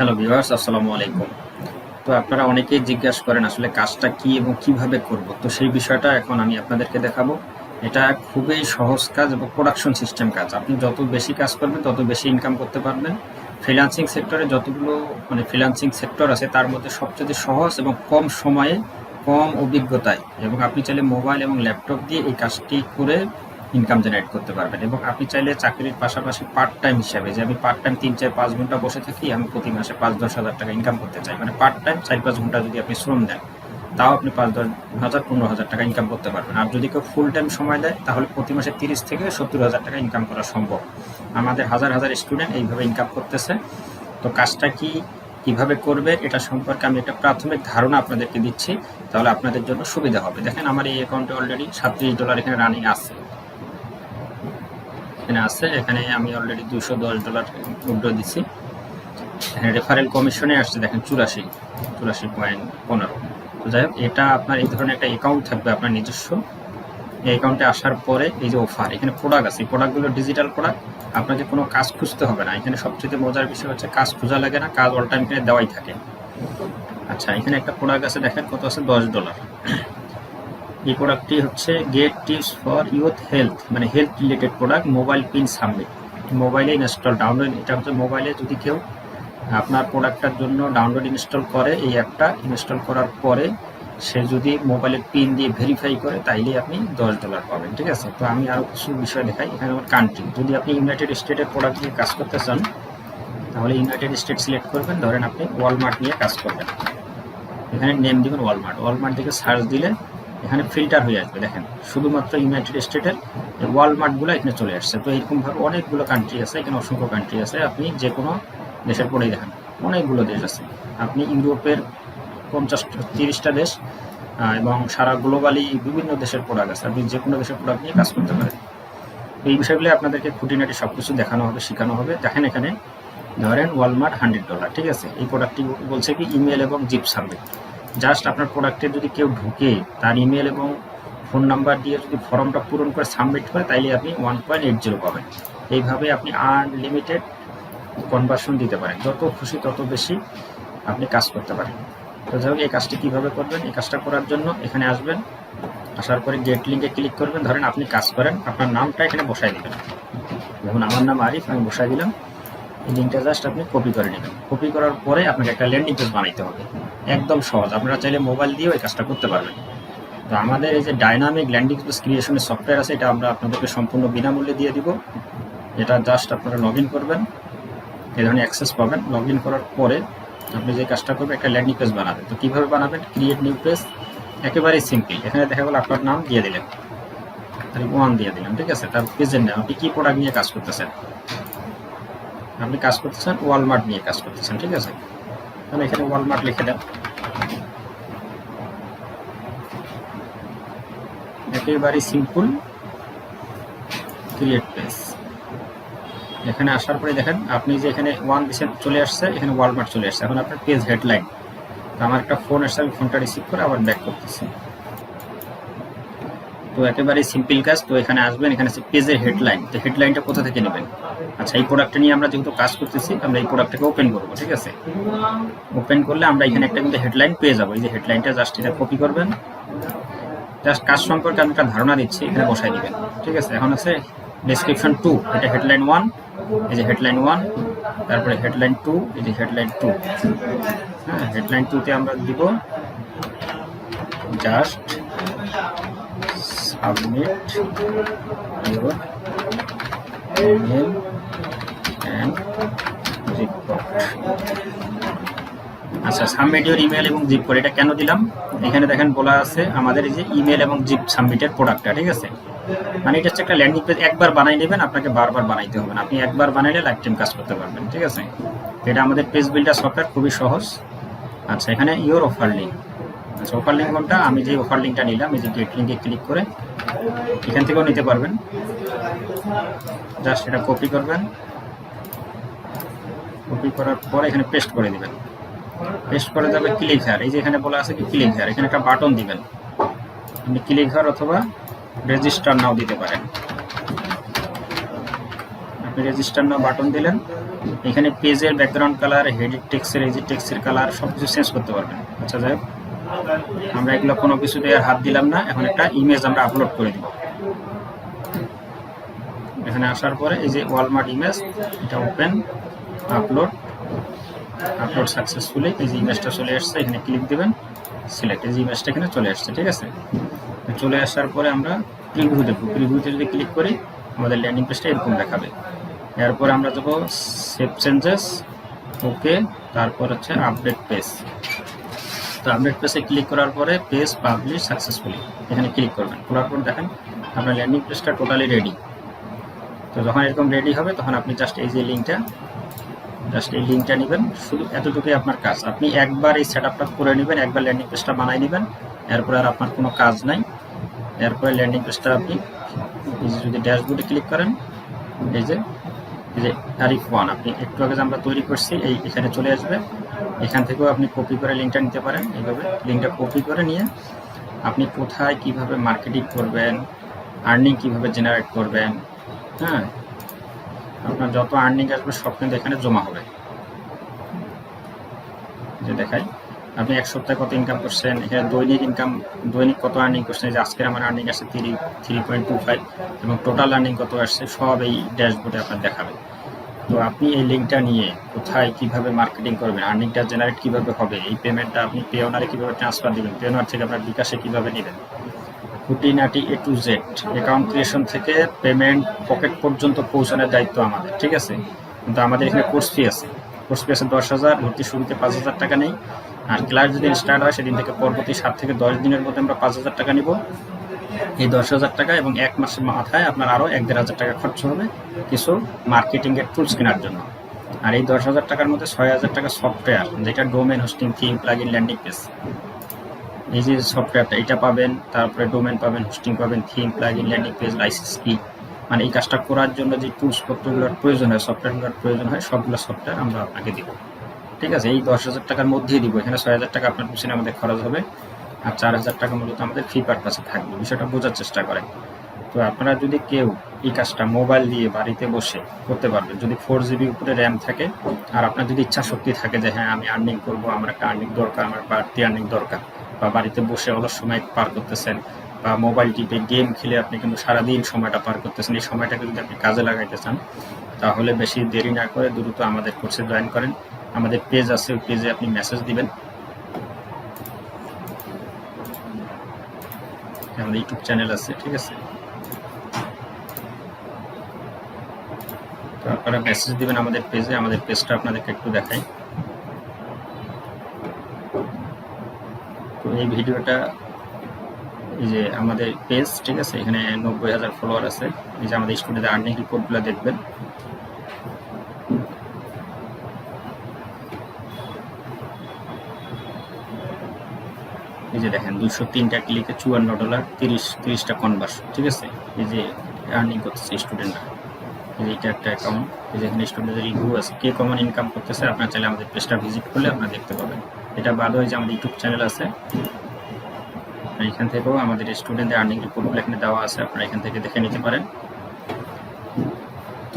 Hello viewers আসসালামু আলাইকুম। তো আপনারা অনেকেই জিজ্ঞাসা করেন আসলে কাজটা কি এবং কীভাবে করব। তো সেই বিষয়টা এখন আমি আপনাদেরকে দেখাবো। এটা খুবই সহজ কাজ এবং প্রোডাকশন সিস্টেম কাজ। আপনি যত বেশি কাজ করবেন, তত বেশি ইনকাম করতে পারবেন। ফ্রিল্যান্সিং সেক্টরে যতগুলো মানে ফ্রিল্যান্সিং সেক্টর আছে, তার মধ্যে সবচেয়ে সহজ এবং কম সময়ে, কম অভিজ্ঞতায় এবং আপনি চাইলে মোবাইল এবং ল্যাপটপ দিয়ে এই কাজটি করে ইনকাম জেনারেট করতে পারবেন। এবং আপনি চাইলে চাকরির পাশাপাশি পার্ট টাইম হিসাবে, যে আমি পার্ট টাইম তিন চার পাঁচ ঘণ্টা বসে থাকি, আমি প্রতি মাসে পাঁচ দশ হাজার টাকা ইনকাম করতে চাই। মানে পার্ট টাইম চার পাঁচ ঘণ্টা যদি আপনি শ্রম দেন, তাও আপনি পাঁচ দশ হাজার, পনেরো হাজার টাকা ইনকাম করতে পারবেন। আর যদি কেউ ফুল টাইম সময় দেয়, তাহলে প্রতি মাসে তিরিশ থেকে সত্তর হাজার টাকা ইনকাম করা সম্ভব। আমাদের হাজার হাজার স্টুডেন্ট এইভাবে ইনকাম করতেছে। তো কাজটা কি, কীভাবে করবে, এটা সম্পর্কে আমি একটা প্রাথমিক ধারণা আপনাদেরকে দিচ্ছি। তাহলে আপনাদের জন্য সুবিধা হবে। দেখেন আমার এই অ্যাকাউন্টে অলরেডি সাতত্রিশ ডলার এখানে রানিং আছে। এখানে আছে, এখানে আমি অলরেডি দুশো দশ ডলার উইড্রো দিচ্ছি এখানে রেফারেল কমিশনে আসছে, দেখেন চুরাশি চুরাশি পয়েন্ট পনেরো। তো যাই হোক, এটা আপনার এই ধরনের একটা অ্যাকাউন্ট থাকবে আপনার নিজস্ব। এই অ্যাকাউন্টে আসার পরে এই যে অফার এখানে প্রোডাক্ট আছে। এই প্রোডাক্টগুলো ডিজিটাল প্রোডাক্ট আপনাকে কোনো কাজ খুঁজতে হবে না। এখানে সবচেয়ে মজার বিষয় হচ্ছে কাজ খোঁজা লাগে না, কাজ অল টাইম এখানে দেওয়াই থাকে। আচ্ছা এখানে একটা প্রোডাক্ট আছে, দেখেন কত আছে? দশ ডলার এই প্রোডাক্টটি হচ্ছে get tips for youth health মানে health related product mobile pin submit মোবাইলে ইনস্টল ডাউনলোড এটা হচ্ছে মোবাইলে যদি কেউ আপনার প্রোডাক্টটার জন্য ডাউনলোড ইনস্টল করে, এই অ্যাপটা ইনস্টল করার পরে সে যদি মোবাইলের পিন দিয়ে ভেরিফাই করে তাইলে আপনি দশ ডলার পাবেন, ঠিক আছে? তো আমি আরও কিছু বিষয় দেখাই। এখানে আমার কান্ট্রি যদি আপনি ইউনাইটেড স্টেটের প্রোডাক্ট নিয়ে কাজ করতে চান, তাহলে ইউনাইটেড স্টেট সিলেক্ট করবেন। ধরেন আপনি ওয়ালমার্ট নিয়ে কাজ করবেন। এখানে নেম দিবেন ওয়ালমার্ট ওয়ালমার্ট দিকে সার্চ দিলে এখানে ফিল্টার হয়ে আসবে, দেখেন। শুধুমাত্র ইউনাইটেড স্টেটের ওয়ালমার্টগুলো এখানে চলে আসছে। তো এরকমভাবে অনেকগুলো কান্ট্রি আছে, এখানে অসংখ্য কান্ট্রি আছে। আপনি যে কোনো দেশের পরেই দেখেন, অনেকগুলো দেশ আছে। আপনি ইউরোপের পঞ্চাশ, তিরিশটা দেশ এবং সারা গ্লোবালি বিভিন্ন দেশের প্রোডাক্ট আছে। আপনি যে কোনো দেশের প্রোডাক্ট নিয়ে কাজ করতে পারেন। এই বিষয়গুলি আপনাদেরকে খুঁটিনাটি সব কিছু দেখানো হবে, শেখানো হবে। দেখেন এখানে, ধরেন ওয়ালমার্ট হান্ড্রেড ডলার ঠিক আছে? এই প্রোডাক্টটি বলছে কি ইমেল এবং জিপ সাবমিট জাস্ট আপনার প্রোডাক্টে যদি কেউ ঢুকে, তার ইমেল এবং ফোন নাম্বার দিয়ে যদি ফর্মটা পূরণ করে সাবমিট করে, তাইলে আপনি ওয়ান পয়েন্ট এইট জিরো পাবেন। এইভাবে আপনি আনলিমিটেড কনভার্সন দিতে পারেন। যত খুশি তত বেশি আপনি কাজ করতে পারেন। তো যাই এই কাজটি কীভাবে করবেন? এই কাজটা করার জন্য এখানে আসবেন। আসার পরে গেট লিঙ্কে ক্লিক করবেন। ধরেন আপনি কাজ করেন। আপনার নামটা এখানে বসাই দিবেন যেমন আমার নাম আরিফ, আমি বসাই দিলাম। লিঙ্কটা জাস্ট আপনি কপি করে নেবেন। কপি করার পরে আপনাকে একটা ল্যান্ডিং পেজ বানাইতে হবে। একদম সহজ। আপনারা চাইলে মোবাইল দিয়েও এই কাজটা করতে পারবেন। তো আমাদের এই যে ডাইনামিক ল্যান্ডিং পেজ ক্রিয়েশনের সফটওয়্যার আছে, এটা আমরা আপনাদেরকে সম্পূর্ণ বিনামূল্যে দিয়ে দিব। এটা জাস্ট আপনারা লগ করবেন। এই ধরনের অ্যাক্সেস পাবেন। লগ করার পরে আপনি যে কাজটা করবেন, একটা ল্যান্ডিং পেজ বানাবেন। তো কীভাবে বানাবেন? ক্রিয়েট নিউ পেজ একেবারেই সিম্পল এখানে দেখা গেলো আপনার নাম দিয়ে দিলেন। তাহলে ওয়ান দিয়ে দিলাম। ঠিক আছে? তার পেজের আপনি কী প্রোডাক্ট নিয়ে কাজ করতেছেন? আপনি কাজ করতেছেন ওয়ালমার্ট নিয়ে কাজ করতেছেন, ঠিক আছে? তাহলে এখানে ওয়ালমার্ট লিখে দেন। একেবারেই সিম্পল ক্রিয়েট পেজ এখানে আসার পরে দেখেন, আপনি যে এখানে ওয়ান দিচ্ছেন চলে আসছে, এখানে ওয়ালমার্ট চলে আসছে। এখন আপনার পেজ হেডলাইন তো আমার একটা ফোন আসছে, আমি ফোনটা রিসিভ করে আবার ব্যাক করতেছি। তো একেবারেই সিম্পল কাজ, তো এখানে আসবেন, এখানে আছে পেজের হেডলাইন তো হেডলাইনটা কোথা থেকে নেবেন? আচ্ছা এই প্রোডাক্টটা নিয়ে আমরা যেহেতু কাজ করতেছি, আমরা এই প্রোডাক্টটাকে ওপেন করব, ঠিক আছে? ওপেন করলে আমরা এখানে একটা কিন্তু হেডলাইন পেয়ে যাব, এই যে হেডলাইনটা জাস্ট এটা কপি করবেন। জাস্ট কাজ সম্পর্কে আমি একটা ধারণা দিচ্ছি, এখানে বসাই দিবেন, ঠিক আছে? এখন আছে ডেসক্রিপশন টু এটা হেডলাইন ওয়ান এই যে হেডলাইন ওয়ান তারপরে হেডলাইন টু এই যে হেডলাইন টু হ্যাঁ হেডলাইন টুতে আমরা দিব জাস্ট ইউর রিপোর্ট আচ্ছা সাবমিট ইউর ইমেল এবং জিপ কোড এটা কেন দিলাম? এখানে দেখেন বলা আছে আমাদের এই যে ইমেল এবং জিপ সাবমিটের প্রোডাক্টটা, ঠিক আছে? মানে এটা হচ্ছে একটা ল্যান্ডিং পেজ, একবার বানাই নেবেন, আপনাকে বারবার বানাইতে হবে না। আপনি একবার বানাইলে লাইফ টাইম কাজ করতে পারবেন, ঠিক আছে? এটা আমাদের পেজ বিল্ডার সফটওয়্যার, খুবই সহজ। আচ্ছা এখানে ইওর অফার লিঙ্ক। আচ্ছা অফার লিঙ্ক কোনটা আমি যে অফার লিঙ্কটা নিলাম এই যে গেট লিঙ্কে ক্লিক করে এখান থেকেও নিতে পারবেন। জাস্ট এটা কপি করবেন। কপি করার পর এখানে পেস্ট করে দেবেন। পেস্ট করে যাবে ক্লিক হেয়ার এই যে এখানে বলা আছে কি ক্লিক হেয়ার এখানে একটা বাটন দিবেন। আপনি ক্লিক হেয়ার অথবা রেজিস্টার নাও দিতে পারেন। আপনি রেজিস্টার নাও বাটন দিলেন এখানে পেজের ব্যাকগ্রাউন্ড কালার হেডের টেক্সের এই যে টেক্সের কালার সব কিছু চেঞ্জ করতে পারবেন। আচ্ছা যাই হোক, আমরা এগুলো কোনো কিছুতে হাত দিলাম না। এখন একটা ইমেজ আমরা আপলোড করে দিব। এখানে আসার পরে এই যে ওয়ালমার্ট ইমেজ এটা ওপেন আপলোড আপলোড সাকসেসফুলি এই যে ইমেজটা চলে আসছে, এখানে ক্লিক দেবেন সিলেক্ট এই যে ইমেজটা এখানে চলে আসছে, ঠিক আছে? চলে আসার পরে আমরা প্রিভিউ দেখব। প্রিভিউতে যদি ক্লিক করি, আমাদের ল্যান্ডিং পেজটা এরকম দেখাবে। এরপর আমরা দেবো সেভ চেঞ্জেস ওকে তারপর হচ্ছে আপডেট পেজ তো আপডেট পেজে ক্লিক করার পরে পেজ পাবলিশ সাকসেসফুলি এখানে ক্লিক করবেন। করার পর দেখেন, আপনার ল্যান্ডিং পেজটা টোটালি রেডি তো যখন এরকম রেডি হবে, তখন আপনি জাস্ট এই যে লিঙ্কটা জাস্ট এই লিঙ্কটা নেবেন। শুধু এতটুকুই আপনার কাজ। আপনি একবার এই সেট আপটা করে নেবেন, একবার ল্যান্ডিং পেজটা বানাই নেবেন। এরপর আর আপনার কোনো কাজ নাই। এরপরে ল্যান্ডিং পেজটা আপনি এই যে যদি ড্যাশবোর্ডে ক্লিক করেন, এই যে এই যে তারিখ ওয়ান আপনি একটু আগে যে আমরা তৈরি করছি, এই এখানে চলে আসবে। এখান থেকেও আপনি কপি করে লিঙ্কটা নিতে পারেন এইভাবে। লিঙ্কটা কপি করে নিয়ে আপনি কোথায় কীভাবে মার্কেটিং করবেন আর্নিং কীভাবে জেনারেট করবেন হ্যাঁ? আপনার যত আর্নিং আসবে সব কিন্তু এখানে জমা হবে। যে দেখাই, আপনি এক সপ্তাহে কত ইনকাম করছেন? এখানে দৈনিক ইনকাম দৈনিক কত আর্নিং করছেন? যে আজকের আমার আর্নিং আসছে three three point two five এবং টোটাল আর্নিং কত আসছে? সব এই ড্যাশবোর্ডে আপনার দেখাবে। তো আপনি এই লিঙ্কটা নিয়ে কোথায় কীভাবে মার্কেটিং করবেন আর্নিংটা জেনারেট কীভাবে হবে, এই পেমেন্টটা আপনি পেওনারে কীভাবে ট্রান্সফার দিবেন পেওনার থেকে আপনার বিকাশে কীভাবে নেবেন? খুঁটিনাটি A to Z account creation থেকে পেমেন্ট পকেট পর্যন্ত পৌঁছানোর দায়িত্ব আমাদের, ঠিক আছে? কিন্তু আমাদের এখানে কোর্স ফি আছে। কোর্স ফি আছে দশ হাজার, ভর্তি শুরুতে পাঁচ হাজার টাকা নেই। আর ক্লাস যেদিন স্টার্ট হয়, সেদিন থেকে পরবর্তী সাত থেকে দশ দিনের মধ্যে আমরা পাঁচ হাজার টাকা নিব। এই দশ হাজার টাকা এবং এক মাসের মাথায় আপনার আরও এক দেড় হাজার টাকা খরচ হবে কিছু মার্কেটিংয়ের টুলস কেনার জন্য। আর এই দশ হাজার টাকার মধ্যে ছয় হাজার টাকা সফটওয়্যার যেটা domain hosting theme plugin landing page এই যে সফটওয়্যারটা এটা পাবেন, তারপরে ডোমেন পাবেন হোস্টিং পাবেন theme plugin landing page license কি মানে এই কাজটা করার জন্য যে টুলস পত্রগুলোর প্রয়োজন হয় সফটওয়্যারগুলোর প্রয়োজন হয়, সবগুলো সফটওয়্যার আমরা আপনাকে দিব। ঠিক আছে, এই দশ হাজার টাকার মধ্যেই দিব। এখানে ছয় হাজার টাকা আপনার পিছনে আমাদের খরচ হবে। আর চার হাজার টাকা মূলত আমাদের ফ্রি পারপাসে থাকবে, বিষয়টা বোঝার চেষ্টা করেন। তো আপনারা যদি কেউ এই কাজটা মোবাইল দিয়ে বাড়িতে বসে করতে পারবেন, যদি ফোর জিবি উপরে র্যাম থাকে, আর আপনার যদি ইচ্ছা শক্তি থাকে যে হ্যাঁ আমি আর্নিং করব, আমার একটা আর্নিং দরকার, আমার বাড়তি আর্নিং দরকার, বা বাড়িতে বসে অলস সময় পার করতেছেন, বা মোবাইল টিপে গেম খেলে আপনি কিন্তু সারাদিন সময়টা পার করতেছেন, এই সময়টাকে যদি আপনি কাজে লাগাইতে চান, তাহলে বেশি দেরি না করে দ্রুত আমাদের কোর্সে জয়েন করেন। আমাদের পেজ আছে, ওই পেজে আপনি মেসেজ দিবেন। আমাদের ইউটিউব চ্যানেল আছে, ঠিক আছে? তো আপনারা মেসেজ দিবেন আমাদের পেজে আমাদের পেজটা আপনাদেরকে একটু দেখাই। তো এই ভিডিওটা এই যে আমাদের পেজ ঠিক আছে? এখানে নব্বই হাজার ফলোয়ার আছে। এই যে আমাদের স্টুডেন্টদের আর্নিং রিপোর্টগুলো দেখবেন। এই যে দেখেন, দুইশো তিনটা ক্লিকে চুয়ান্ন ডলার তিরিশ, তিরিশটা কনভার্সন ঠিক আছে? এই যে আর্নিং করতেছে স্টুডেন্টরা এই যে এটা একটা অ্যাকাউন্ট এই যে এখানে স্টুডেন্টদের রিভিউ আছে। কে কমন ইনকাম করতেছে, আপনার চাইলে আমাদের পেজটা ভিজিট করলে আপনারা দেখতে পাবেন। এটা বাদ হয়ে যে আমাদের ইউটিউব চ্যানেল আছে। এখান থেকেও আমাদের স্টুডেন্টদের আর্নিং রিপোর্টগুলো এখানে দেওয়া আছে। আপনারা এখান থেকে দেখে নিতে পারেন।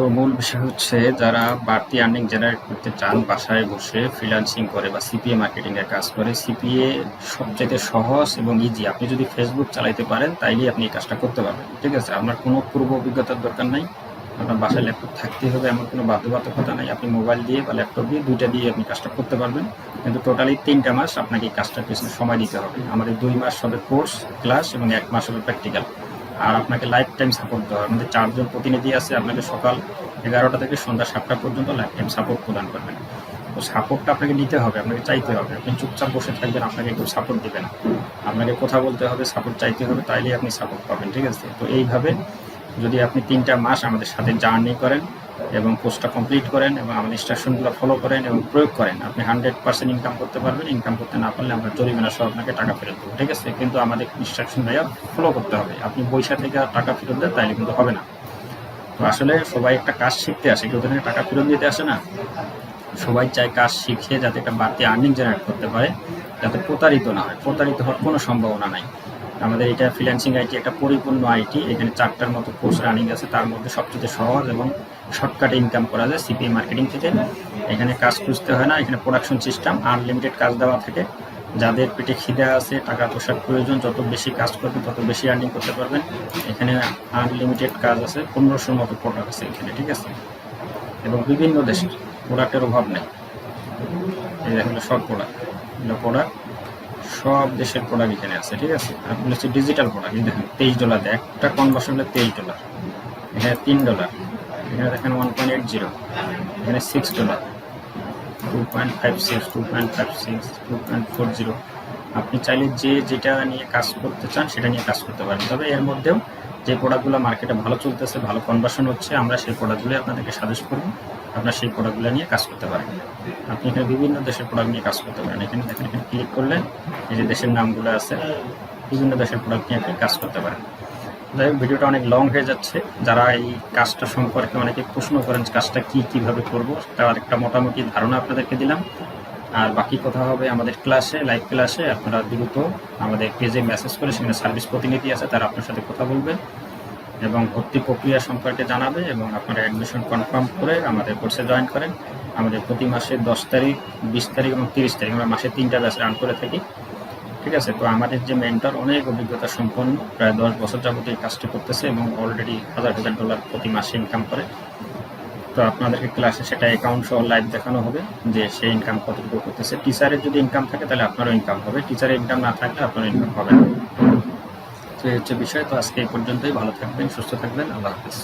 তো মূল বিষয় হচ্ছে যারা বাড়তি আর্নিং জেনারেট করতে চান, বাসায় বসে ফ্রিল্যান্সিং করে বা সিপিএ মার্কেটিং এর কাজ করে সিপিএ সবচেয়ে সহজ এবং ইজি আপনি যদি ফেসবুক চালাইতে পারেন, তাইলেই আপনি এই কাজটা করতে পারবেন। ঠিক আছে? আপনার কোনো পূর্ব অভিজ্ঞতার দরকার নাই। আপনার বাসায় ল্যাপটপ থাকতেই হবে, এমন কোনো বাধ্যবাধকতা নাই। আপনি মোবাইল দিয়ে বা ল্যাপটপ দিয়ে দুইটা দিয়ে আপনি কাজটা করতে পারবেন। কিন্তু টোটালি তিনটা মাস আপনাকে এই কাজটার পিছনে সময় দিতে হবে। আমাদের দুই মাস হবে কোর্স ক্লাস এবং এক মাস হবে প্র্যাকটিক্যাল আর আপনাকে লাইফ টাইম সাপোর্ট দেওয়া আমাদের চারজন প্রতিনিধি আছে, আপনাকে সকাল এগারোটা থেকে সন্ধ্যা সাতটা পর্যন্ত লাইফ টাইম সাপোর্ট প্রদান করবেন। তো সাপোর্টটা আপনাকে নিতে হবে, আপনাকে চাইতে হবে। আপনি চুপচাপ বসে থাকবেন, আপনাকে একটু সাপোর্ট দেবেন আপনাকে কথা বলতে হবে সাপোর্ট চাইতে হবে, তাইলেই আপনি সাপোর্ট পাবেন, ঠিক আছে? তো এইভাবে যদি আপনি তিনটা মাস আমাদের সাথে জার্নি করেন এবং কোর্সটা কমপ্লিট করেন এবং আমাদের ইনস্ট্রাকশনগুলো ফলো করেন এবং প্রয়োগ করেন। আপনি হান্ড্রেড পার্সেন্ট ইনকাম করতে পারবেন। ইনকাম করতে না পারলে আমরা জরিমানা সহ আপনাকে টাকা ফেরত দেবো, ঠিক আছে? কিন্তু আমাদের ইনস্ট্রাকশন ভাইয়া ফলো করতে হবে। আপনি পয়সা থেকে টাকা ফেরত দেন, তাইলে কিন্তু হবে না। তো আসলে সবাই একটা কাজ শিখতে আসে, কেউ তো টাকা ফেরত দিতে আসে না। সবাই চায় কাজ শিখে যাতে একটা বাড়তি আর্নিং জেনারেট করতে পারে, যাতে প্রতারিত না হয়। প্রতারিত হওয়ার কোনো সম্ভাবনা নাই। আমাদের এটা ফ্রিল্যান্সিং আইটি একটা পরিপূর্ণ আইটি এখানে চারটার মতো কোর্স রানিং আছে, তার মধ্যে সবচেয়ে সহজ এবং শর্টকাটে ইনকাম করা যায় সিপিএ মার্কেটিং থেকে। এখানে কাজ খুঁজতে হয় না, এখানে প্রোডাকশন সিস্টেম আনলিমিটেড কাজ দেওয়া থাকে। যাদের পেটে খিদে আছে, টাকা পয়সার প্রয়োজন, যত বেশি কাজ করবেন তত বেশি আর্নিং করতে পারবেন। এখানে আনলিমিটেড কাজ আছে, পনেরোশোর মতো প্রোডাক্ট আছে এখানে, ঠিক আছে? এবং বিভিন্ন দেশের প্রোডাক্টের অভাব নেই। দেখেন এগুলো সব প্রোডাক্ট প্রোডাক্ট সব দেশের প্রোডাক্ট এখানে আছে, ঠিক আছে? আপনি হচ্ছে ডিজিটাল প্রোডাক্ট দেখেন, তেইশ ডলার একটা কনভার্সন হলে তেইশ ডলার এখানে তিন ডলার এখানে দেখেন ওয়ান পয়েন্ট এইট জিরো এখানে six dollar two point five six two point five six two point four zero আপনি চাইলে যে যেটা নিয়ে কাজ করতে চান, সেটা নিয়ে কাজ করতে পারেন। তবে এর মধ্যেও যে প্রোডাক্টগুলো মার্কেটে ভালো চলতেছে, ভালো কনভার্সন হচ্ছে, আমরা সেই প্রোডাক্টগুলোই আপনাদেরকে সাজেস্ট করব। আপনার সেই প্রোডাক্টগুলো নিয়ে কাজ করতে পারেন আপনি এখানে বিভিন্ন দেশের প্রোডাক্ট নিয়ে কাজ করতে পারেন। এখানে দেখেন, এখানে ক্লিক করলে এই যে দেশের নামগুলো আছে, বিভিন্ন দেশের প্রোডাক্ট নিয়ে আপনি কাজ করতে পারেন। যাই হোক, ভিডিওটা অনেক লং হয়ে যাচ্ছে। যারা এই কাজটা সম্পর্কে অনেকে প্রশ্ন করেন কাজটা কি, কীভাবে করব, তার একটা মোটামুটি ধারণা আপনাদেরকে দিলাম। আর বাকি কথা হবে আমাদের ক্লাসে লাইভ ক্লাসে আপনারা দ্রুত আমাদের পেজে মেসেজ করে সেখানে সার্ভিস প্রতিনিধি আছে, তারা আপনার সাথে কথা বলবে। এবং ভর্তি প্রক্রিয়া সম্পর্কে জানাবে এবং আপনারা অ্যাডমিশন কনফার্ম করে আমাদের কোর্সে জয়েন করেন। আমাদের প্রতি মাসে দশ তারিখ, বিশ তারিখ এবং তিরিশ তারিখ, আমরা মাসে তিনটা ব্যাচ রান করে থাকি। ঠিক আছে? তো আমাদের যে মেন্টর অনেক অভিজ্ঞতা সম্পন্ন, প্রায় দশ বছর যাবত এই কাজটি করতেছে এবং অলরেডি হাজার হাজার ডলার প্রতি মাসে ইনকাম করে। তো আপনাদেরকে ক্লাসে সেটা অ্যাকাউন্ট সহ লাইভ দেখানো হবে যে সে ইনকাম কতটুকু করতেছে। টিচারের যদি ইনকাম থাকে, তাহলে আপনারও ইনকাম হবে। টিচারের ইনকাম না থাকলে আপনার ইনকাম হবে না। তো এই হচ্ছে বিষয় তো আজকে এই পর্যন্তই। ভালো থাকবেন সুস্থ থাকবেন। আল্লাহ হাফিজ।